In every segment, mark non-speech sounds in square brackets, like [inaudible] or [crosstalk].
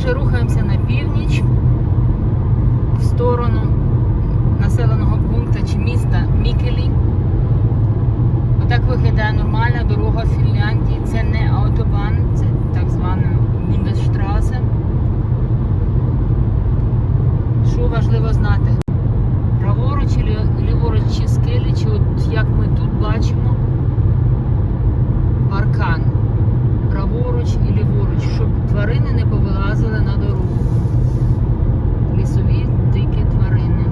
вже рухаємося на північ в сторону населеного пункту чи міста Мікелі. Отак виглядає нормальна дорога в Фінляндії. Це не автобан, це так звана Бундесштрасе. Що важливо знати? Праворуч і лі- ліворуч чи скелі, чи от як ми тут бачимо, паркан. Праворуч і ліворуч, щоб тварини не повилазили на дорогу. Лісові дикі тварини.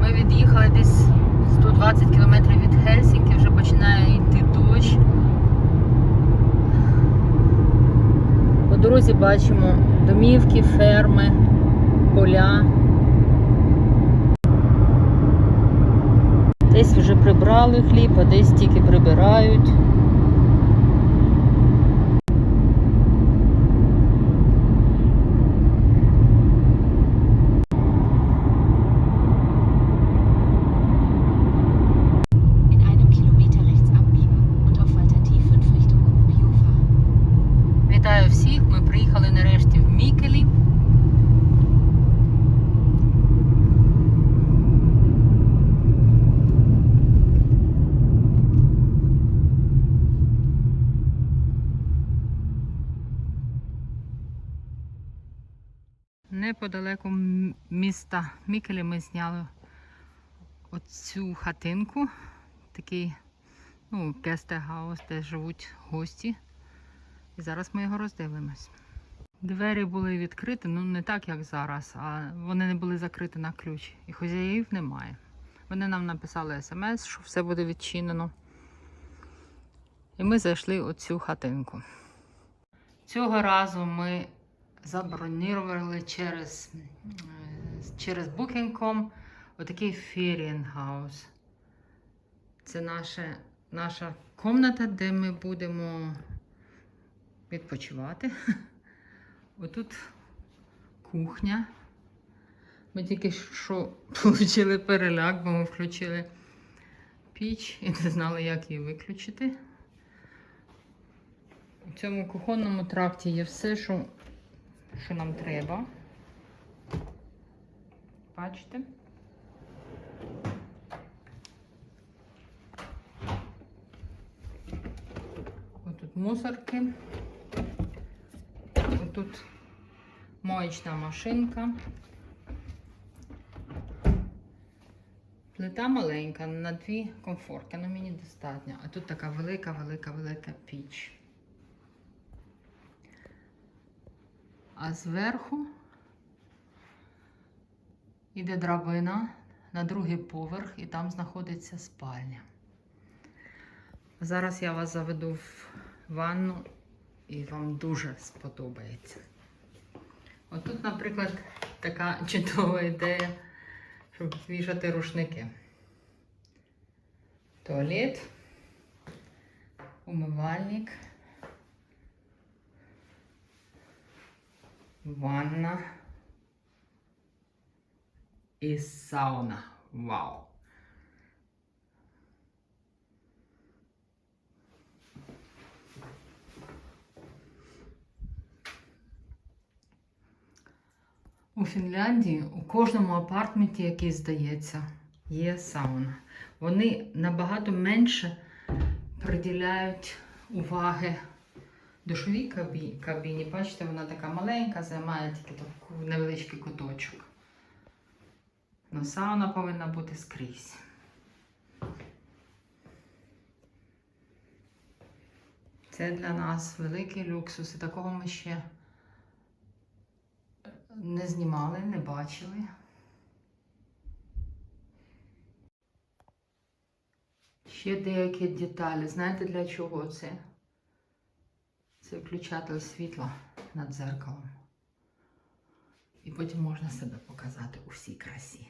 Ми від'їхали десь 120 кілометрів від Хельсінки, вже починає йти дощ. По дорозі бачимо домівки, ферми, поля. Десь вже прибрали хліб, а десь тільки прибирають. Неподалеку міста Мікелі ми зняли оцю хатинку, такий ну, гестегаус, де живуть гості. І зараз ми його роздивимось. Двері були відкриті, ну не так, як зараз, а вони не були закриті на ключ. І хазяїв немає. Вони нам написали смс, що все буде відчинено. І ми зайшли у цю хатинку. Цього разу ми забронірували через, через Booking.com отакий ферінгhaus. Це наша, наша комната, де ми будемо відпочивати. [laughs] Отут кухня. Ми тільки що отримали переляк, бо ми включили піч і не знали, як її виключити. У цьому кухонному тракті є все, що, що нам треба. Бачите? Отут мусорки. Тут моечна машинка. Плита маленька, на дві комфорки, ну мені достатньо. А тут така велика, велика, велика піч. А зверху йде драбина на другий поверх, і там знаходиться спальня. Зараз я вас заведу в ванну і вам дуже сподобається. Отут, наприклад, така чудова ідея, щоб вішати рушники. Туалет, умивальник, ванна і сауна. Вау! У Фінляндії у кожному апартменті, який здається, є сауна. Вони набагато менше приділяють уваги душовій кабі- кабіні. Бачите, вона така маленька, займає тільки такий невеличкий куточок. Но сауна повинна бути скрізь. Це для нас великий люксус, і такого ми ще не знімали, не бачили. Ще деякі деталі. Знаєте для чого це? Це включатель світла над дзеркалом. І потім можна себе показати у всій красі.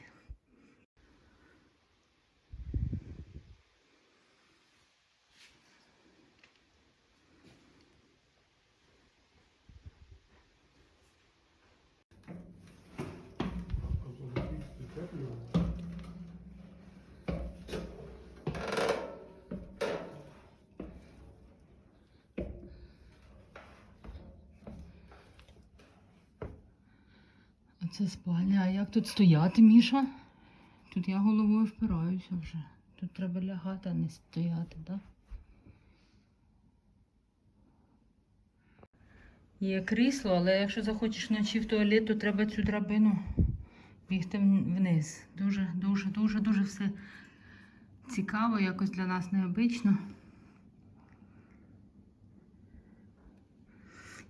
Це спальня. А як тут стояти, Міша? Тут я головою впираюся вже. Тут треба лягати, а не стояти, так? Є крісло, але якщо захочеш вночі в туалет, то треба цю драбину бігти вниз. Дуже, дуже, дуже, дуже все цікаво, якось для нас необично.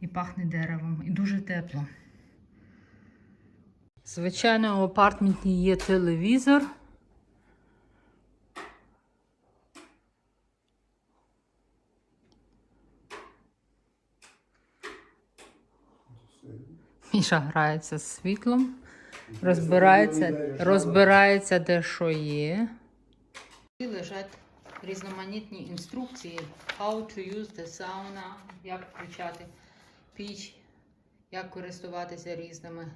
І пахне деревом, і дуже тепло. Звичайно, у апартменті є телевізор. Міша грається з світлом, розбирається, розбирається, де що є. Лежать різноманітні інструкції how to use the sauna, як включати піч, як користуватися різними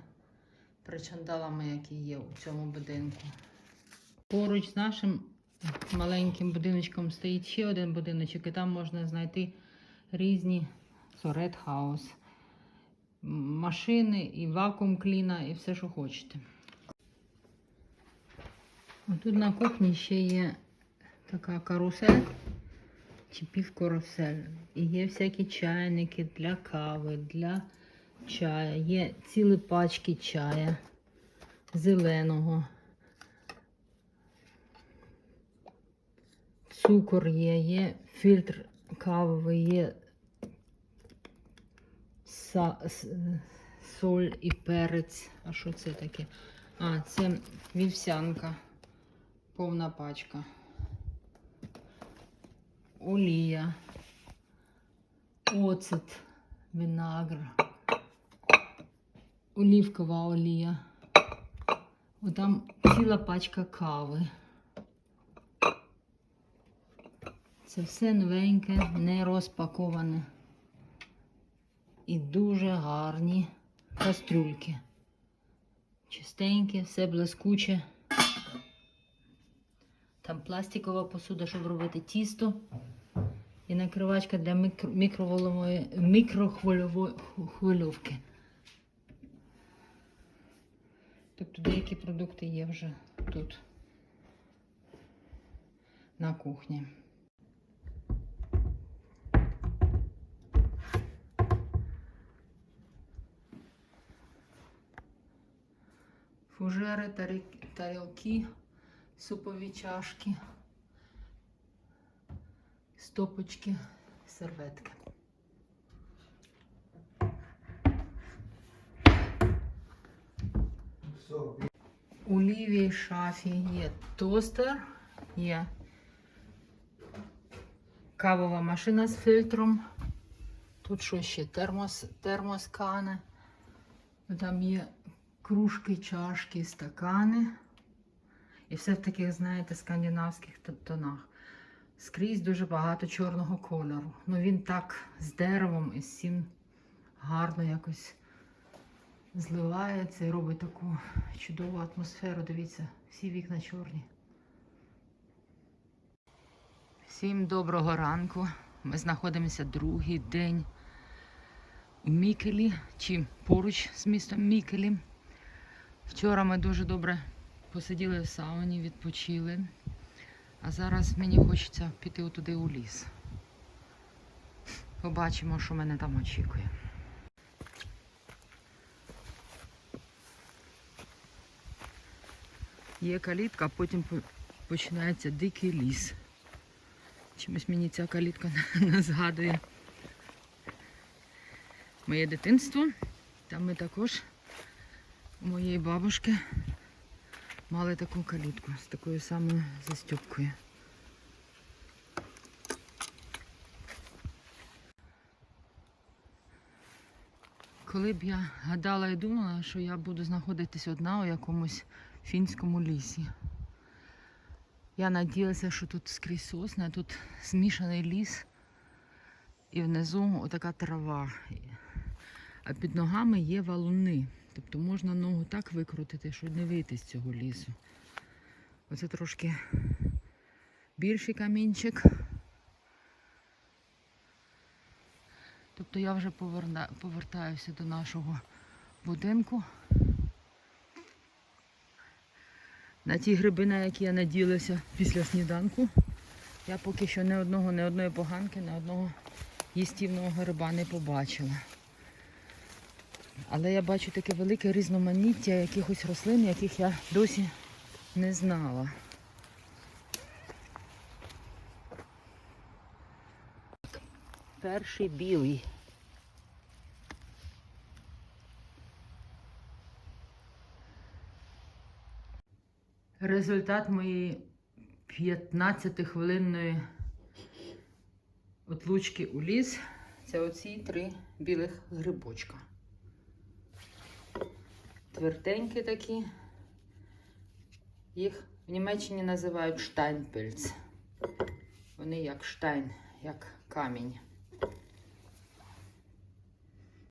причандалами, які є у цьому будинку. Поруч з нашим маленьким будиночком стоїть ще один будиночок, і там можна знайти різні House, машини, і вакуум кліна, і все, що хочете. Тут на кухні ще є така карусель чи півкарусель. І є всякі чайники для кави, для чая. Є цілі пачки чая зеленого. Цукор є, є фільтр кавовий, є соль і перець. А що це таке? А, це вівсянка. Повна пачка. Олія. Оцет, винагр. Олівкова олія. Там ціла пачка кави. Це все новеньке, не розпаковане. І дуже гарні кастрюльки. Чистеньке, все блискуче. Там пластикова посуда, щоб робити тісто. І накривачка для мікро, мікроволнової, Тобто деякі продукти є вже тут, на кухні. Фужери, тарілки, супові чашки, стопочки, серветки. У лівій шафі є тостер, є кавова машина з фільтром. Тут що ще термос, термоскани. Там є кружки, чашки, стакани. І все в таких, знаєте, скандинавських тонах. Скрізь дуже багато чорного кольору. Ну він так з деревом і всім гарно якось зливається і робить таку чудову атмосферу. Дивіться, всі вікна чорні. Всім доброго ранку. Ми знаходимося другий день у Мікелі чи поруч з містом Мікелі. Вчора ми дуже добре посиділи в сауні, відпочили. А зараз мені хочеться піти туди у ліс. Побачимо, що мене там очікує. Є калітка, а потім починається дикий ліс. Чимось мені ця калітка [laughs] не згадує моє дитинство. Там ми також у моєї бабушки мали таку калітку з такою самою застюбкою. Коли б я гадала і думала, що я буду знаходитись одна у якомусь фінському лісі. Я надіялася, що тут скрізь сосни, а тут змішаний ліс і внизу отака трава. А під ногами є валуни. Тобто можна ногу так викрутити, що не вийти з цього лісу. Оце трошки більший камінчик. Тобто я вже поверна... повертаюся до нашого будинку. На ті гриби, на які я наділася після сніданку, я поки що ні одного, ні одної поганки, ні одного їстівного гриба не побачила. Але я бачу таке велике різноманіття якихось рослин, яких я досі не знала. Перший білий. Результат моєї 15-хвилинної отлучки у ліс це оці три білих грибочка. Тверденькі такі. Їх в Німеччині називають штайнпельц. Вони як штайн, як камінь.